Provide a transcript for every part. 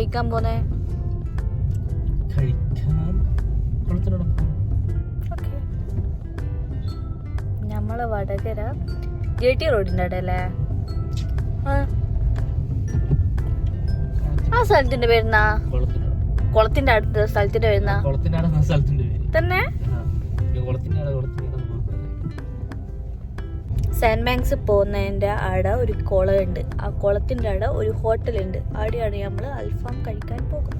കഴിക്കാൻ പോന്നെ? നമ്മൾ വടകര ജെ ടി റോഡിന്റെ അവിടെ അല്ലേ ആ. സ്ഥലത്തിന്റെ പേരുന്നാ? കുളത്തിന്റെ അടുത്ത സ്ഥലത്തിന്റെ പേരുന്നാ? തന്നെ? കുളത്തിന്റെ സെന്റ് ബാങ്ക്സ് പോകുന്നതിന്റെ അവിടെ ഒരു കുളമുണ്ട്. ആ കുളത്തിന്റെ അവിടെ ഒരു ഹോട്ടലുണ്ട്. അവിടെയാണ് നമ്മൾ അൽഫാം കഴിക്കാൻ പോകുന്നത്.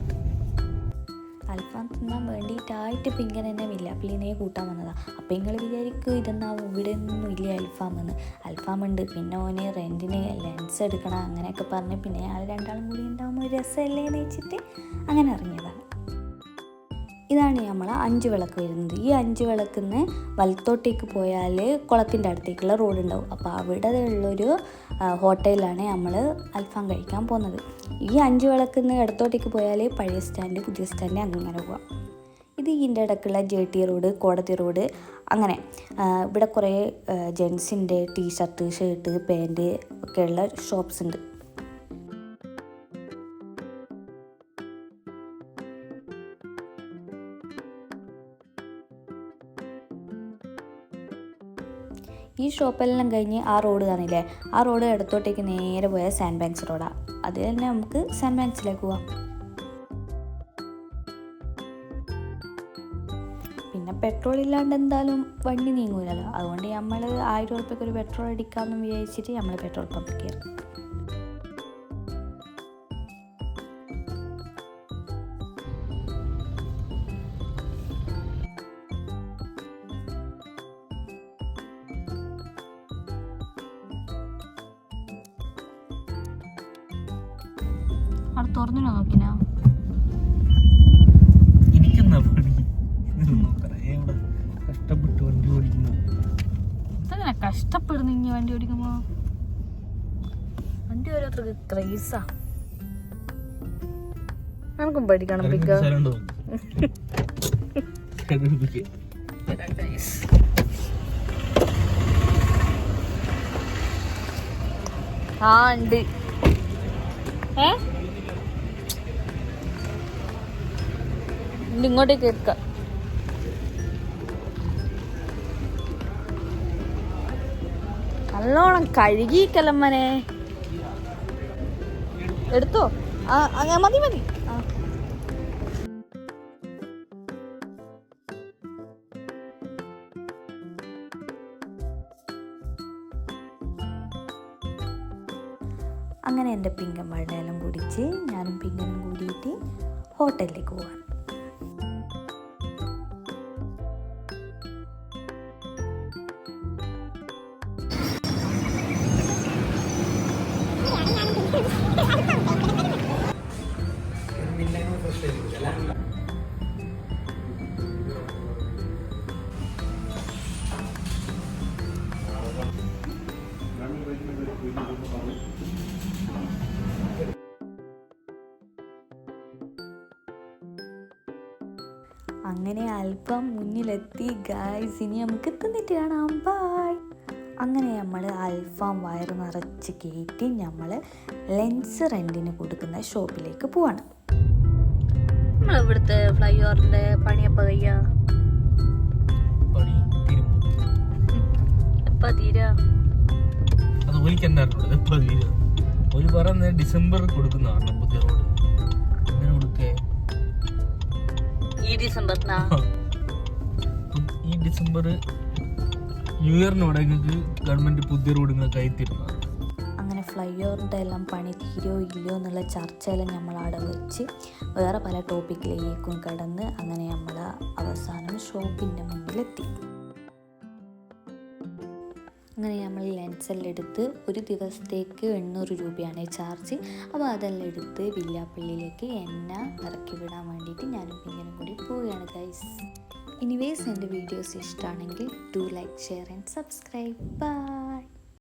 അൽഫാം തിന്നാൻ വേണ്ടിയിട്ടായിട്ട് ഇപ്പം ഇങ്ങനെ തന്നെ വില്ലാപ്പിളിനെ കൂട്ടാൻ വന്നതാണ് അപ്പം നിങ്ങൾ വിചാരിക്കും ഇതെന്നാ ഇവിടെ ഒന്നും ഇല്ല അൽഫാം എന്ന്. അൽഫാം ഉണ്ട്. പിന്നെ ഓന് റെന്റിന് ലെൻസ് എടുക്കണം അങ്ങനെയൊക്കെ പറഞ്ഞ് പിന്നെ ഞങ്ങൾ രണ്ടാളും കൂടി ഉണ്ടാകുമ്പോൾ രസമല്ലേ എന്ന് വെച്ചിട്ട് അങ്ങനെ ഇറങ്ങിയതാണ്. ഇതാണ് നമ്മൾ അഞ്ച് വിളക്ക് വരുന്നത്. ഈ അഞ്ച് വിളക്കിന്ന് വലത്തോട്ടേക്ക് പോയാൽ കുളത്തിന്റെ അടുത്തേക്കുള്ള റോഡ് ഉണ്ടാവും അപ്പോൾ അവിടെ ഉള്ളൊരു ഹോട്ടലിലാണ് നമ്മൾ അൽഫാം കഴിക്കാൻ പോകുന്നത് ഈ അഞ്ച് വിളക്കിന്ന് ഇടത്തോട്ടേക്ക് പോയാൽ പഴയ സ്റ്റാൻഡ് പുതിയ സ്റ്റാൻഡ് അങ്ങനെ പോവാം. ഇത് ഇതിന്റെ ഇടയ്ക്കുള്ള ജെ ടി റോഡ് കോടതി റോഡ് അങ്ങനെ. ഇവിടെ കുറേ ജെൻസിന്റെ ടീഷർട്ട് ഷർട്ട് പാന്റ് ഒക്കെയുള്ള ഷോപ്സ് ഉണ്ട്. ഈ ഷോപ്പെല്ലാം കഴിഞ്ഞ് ആ റോഡ് കാണില്ലേ? ആ റോഡ് ഇടത്തോട്ടേക്ക് നേരെ പോയ സാൻഡ് ബാങ്ക്സ് റോഡാണ് അത് തന്നെ നമുക്ക് സാൻഡ് ബാങ്ക്സിലേക്ക് പോവാം. പിന്നെ പെട്രോൾ ഇല്ലാണ്ട് എന്തായാലും വണ്ടി നീങ്ങൂലല്ലോ. അതുകൊണ്ട് നമ്മൾ ആയിരം ഉറുപ്പ്യക്ക് ഒരു പെട്രോൾ അടിക്കാമെന്ന് വിചാരിച്ചിട്ട് നമ്മൾ പെട്രോൾ പമ്പിൽ കയറി. അവിടെ തുറന്നു നോക്കിനാ. എനിക്കെന്നാ പണി? കഷ്ടപ്പെട്ട് വണ്ടി ഓടിക്കുന്നു ഇതങ്ങനെ കഷ്ടപ്പെടുന്നു ഇനി വണ്ടി ഓടിക്കുമ്പോ? വണ്ടി ഓരോരുത്തർക്ക് ക്രൈസാ. നമുക്കും പഠിക്കണം പിക്ക. ആ ഉണ്ട്. ഏ? ഇണ്ട് ഇങ്ങോട്ടേക്ക് എടുക്ക നല്ലോണം കഴുകി കലമ്മനെ എടുത്തോ? മതി മതി. അങ്ങനെ എന്റെ പിങ്കൻ എല്ലാം കുടിച്ച് ഞാനും പിങ്കനും കൂടിയിട്ട് ഹോട്ടലിലേക്ക് പോവാൻ അങ്ങനെ അല്പം മുന്നിലെത്തി ഗായ്സ് ഇനി നമുക്ക് തിന്നിട്ട് കാണാം. ബായ് അങ്ങനെ നമ്മൾ അൽഫാം വയർ നിറച്ച് കയറ്റി നമ്മൾ ലെൻസ് റെന്റിന് കൊടുക്കുന്ന ഷോപ്പിലേക്ക് പോവാണ്. നമ്മൾ ഇവിടുത്തെ ഫ്ലൈ ഓവറിന്റെ പണിയപ്പോൾ കഴിയാ എപ്പോൾ തീരാ? അത് ഒരു പറയുന്നത് ഡിസംബർ കൊടുക്കുന്നതാണ് പുതിയ റോഡ്. അങ്ങനെ കൊടുക്കേ. ഈ ഡിസംബറിനാ? ഈ ഡിസംബർ ന്യൂ ഇയറിനോടെ ഗവൺമെന്റ് പുതിയ റോഡുകളൊക്കെ നിങ്ങൾക്ക് അങ്ങനെ ഫ്ലൈ ഓവറിന്റെ എല്ലാം പണി തീരോ ഇല്ലയോ എന്നുള്ള ചർച്ചയെല്ലാം നമ്മൾ അവിടെ വെച്ച് വേറെ പല ടോപ്പിക്കിലേക്കും കടന്ന് അങ്ങനെ നമ്മൾ അവസാനം ഷോപ്പിന്റെ മുമ്പിലെത്തി. അങ്ങനെ നമ്മൾ ലെൻസെല്ലാം എടുത്ത് ഒരു ദിവസത്തേക്ക് എണ്ണൂറ് രൂപയാണ് ചാർജ് അപ്പോൾ അതെല്ലാം എടുത്ത് വില്ലാപ്പള്ളിയിലേക്ക് എണ്ണ ഇറക്കി വിടാൻ വേണ്ടിയിട്ട് ഞാനും ഇങ്ങനെ കൂടി പോവുകയാണ് ഗൈസ് എനിവേസ് എന്റെ വീഡിയോസ് ഇഷ്ടമാണെങ്കിൽ do like share and subscribe bye